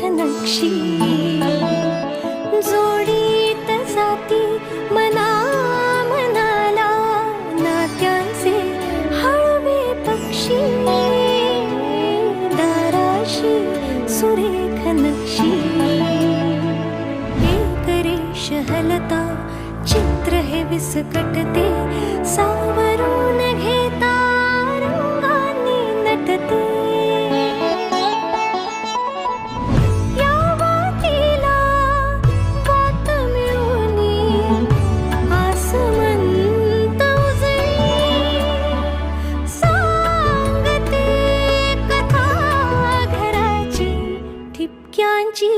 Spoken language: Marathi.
नक्षी जोडीत जाती मना मनाला नात्याचे हळवे पक्षी. दाराशी सुरेख नक्षी. एक रेष हलता चित्र हे विस्कटते. सा मोत्यांची